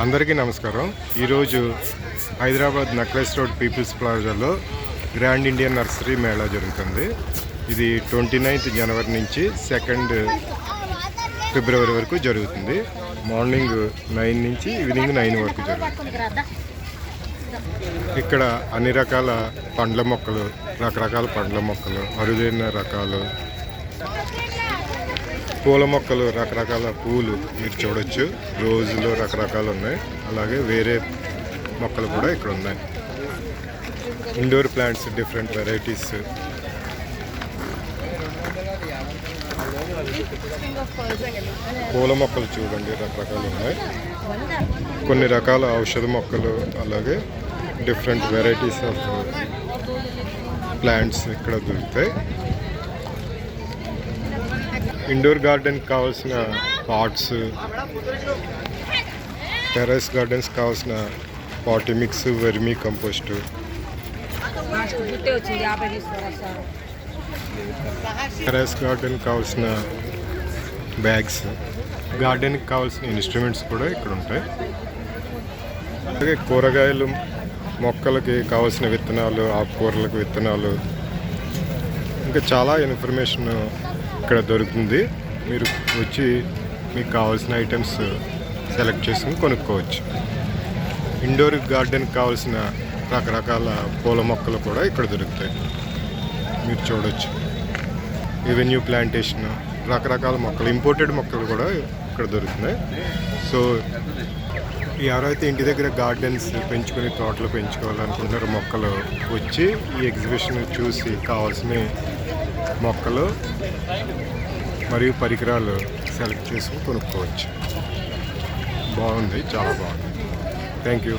అందరికీ నమస్కారం. ఈరోజు హైదరాబాద్ నక్లెస్ రోడ్ పీపుల్స్ ప్లాజాలో గ్రాండ్ ఇండియన్ నర్సరీ మేళా జరుగుతుంది. ఇది ట్వంటీ నైన్త్ జనవరి నుంచి సెకండ్ ఫిబ్రవరి వరకు జరుగుతుంది. మార్నింగ్ నైన్ నుంచి ఈవినింగ్ నైన్ వరకు జరుగుతుంది. ఇక్కడ అన్ని రకాల పండ్ల మొక్కలు రకరకాల పండ్ల మొక్కలు అరుదైన రకాలు పూల మొక్కలు రకరకాల పూలు మీరు చూడొచ్చు. రోజులు రకరకాలు ఉన్నాయి. అలాగే వేరే మొక్కలు కూడా ఇక్కడ ఉన్నాయి. ఇండోర్ ప్లాంట్స్ డిఫరెంట్ వెరైటీస్ పూల మొక్కలు చూడండి రకరకాలు ఉన్నాయి. కొన్ని రకాల ఔషధ మొక్కలు అలాగే డిఫరెంట్ వెరైటీస్ ఆఫ్ ప్లాంట్స్ ఇక్కడ దొరుకుతాయి. ఇండోర్ గార్డెన్కి కావాల్సిన పాట్స్ టెర్రస్ గార్డెన్స్ కావాల్సిన పాటి mix vermicompost. Last terrace garden కావాల్సిన బ్యాగ్స్ గార్డెన్కి కావాల్సిన ఇన్స్ట్రుమెంట్స్ కూడా ఇక్కడ ఉంటాయి. అలాగే కూరగాయలు మొక్కలకి కావాల్సిన విత్తనాలు ఆకుకూరలకు విత్తనాలు. ఇంకా చాలా ఇన్ఫర్మేషన్ ఇక్కడ దొరుకుతుంది. మీరు వచ్చి మీకు కావాల్సిన ఐటమ్స్ సెలెక్ట్ చేసుకుని కొనుక్కోవచ్చు. ఇండోర్ గార్డెన్కి కావాల్సిన రకరకాల పూల మొక్కలు కూడా ఇక్కడ దొరుకుతాయి. మీరు చూడవచ్చు రెవెన్యూ ప్లాంటేషన్ రకరకాల మొక్కలు ఇంపోర్టెడ్ మొక్కలు కూడా ఇక్కడ దొరుకుతున్నాయి. సో ఎవరైతే ఇంటి దగ్గర గార్డెన్స్ పెంచుకొని తోటలు పెంచుకోవాలనుకుంటున్నారో మొక్కలు వచ్చి ఈ ఎగ్జిబిషన్ చూసి కావాల్సిన మొక్కలు మరియు పరికరాలు సెలెక్ట్ చేసుకుని కొనుక్కోవచ్చు. బాగుంది చాలా బాగుంది. Thank you